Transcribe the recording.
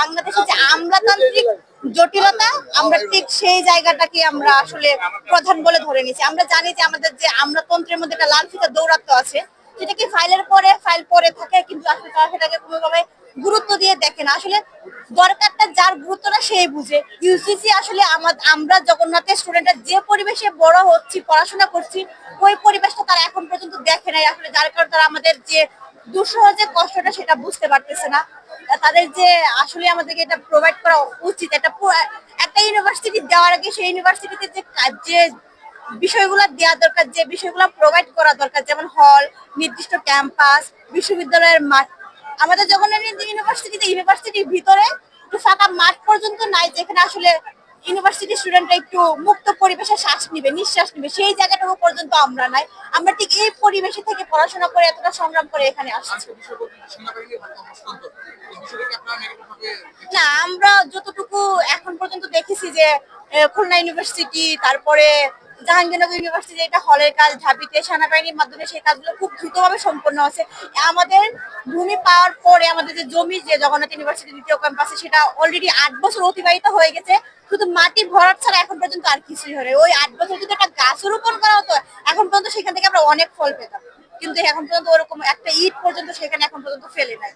বাংলাদেশের যে আমলাতান্ত্রিক জটিলতা, আমরা ঠিক সেই জায়গাটাকে আমরা আসলে প্রধান বলে ধরে নিয়েছি। আমরা জানি যে আমাদের যে আমলাতন্ত্রের মধ্যে একটা লাল ফিতা দৌরাত্ম আছে। সেটা কি ফাইলের পরে, ফাইল পরে থাকে, কিন্তু আসলে তারা সেটাকে কোনোভাবে গুরুত্ব দিয়ে দেখে না। আসলে দরকারটা যার গুরুত্বটা সেই বুঝে। ইউসিসি আসলে আমরা জগন্নাথের স্টুডেন্টরা যে পরিবেশে বড় হচ্ছি, পড়াশোনা করছি, ওই পরিবেশটা তারা এখন পর্যন্ত দেখে নাই। আসলে যার কারণে তারা আমাদের যে দুঃসহ যে কষ্টটা, সেটা বুঝতে পারতেছে না। তাদের যে আসলে আমাদেরকে এটা প্রোভাইড করা উচিত একটা একটা ইউনিভার্সিটি দেওয়ার আগে সেই ইউনিভার্সিটিতে যে যে বিষয়গুলো দেওয়া দরকার, যে বিষয়গুলো প্রোভাইড করা দরকার, যেমন হল নির্দিষ্ট ক্যাম্পাস বিশ্ববিদ্যালয়ের মাঠ। আমাদের জগন্নাথ ইউনিভার্সিটিতে ইউনিভার্সিটির ভিতরে একটু ফাঁকা মাঠ পর্যন্ত নাই, যেখানে আসলে ইউনিভার্সিটি স্টুডেন্টরা একটু মুক্ত পরিবেশে শ্বাস নিবে, নিঃশ্বাস নিবে, সেই জায়গাটুকু পর্যন্ত আমরা নাই। আমরা ঠিক এই পরিবেশে থেকে পড়াশোনা করে, এতটা সংগ্রাম করে এখানে আসছি। না, আমরা যতটুকু এখন পর্যন্ত দেখেছি যে খুলনা ইউনিভার্সিটি তারপরে জাহাঙ্গীরনগর ইউনিভার্সিটি এটা হলের কাজ ঢাবিতে সেনাবাহিনীর মাধ্যমে সেই কাজগুলো খুব দ্রুতভাবে সম্পন্ন হচ্ছে আমাদের ভূমি পাওয়ার পরে আমাদের যে জমি যে জগন্নাথ ইউনিভার্সিটি দ্বিতীয় ক্যাম্পাসে সেটা অলরেডি আট বছর অতিবাহিত হয়ে গেছে। শুধু মাটি ভরাট ছাড়া এখন পর্যন্ত আর কিছুই হয় ওই আট বছর যদি একটা গাছ রোপণ করা হতো, এখন পর্যন্ত সেখান থেকে আমরা অনেক ফল পেতাম। কিন্তু এখন পর্যন্ত ওরকম একটা ইট পর্যন্ত সেখানে এখন পর্যন্ত ফেলে নাই।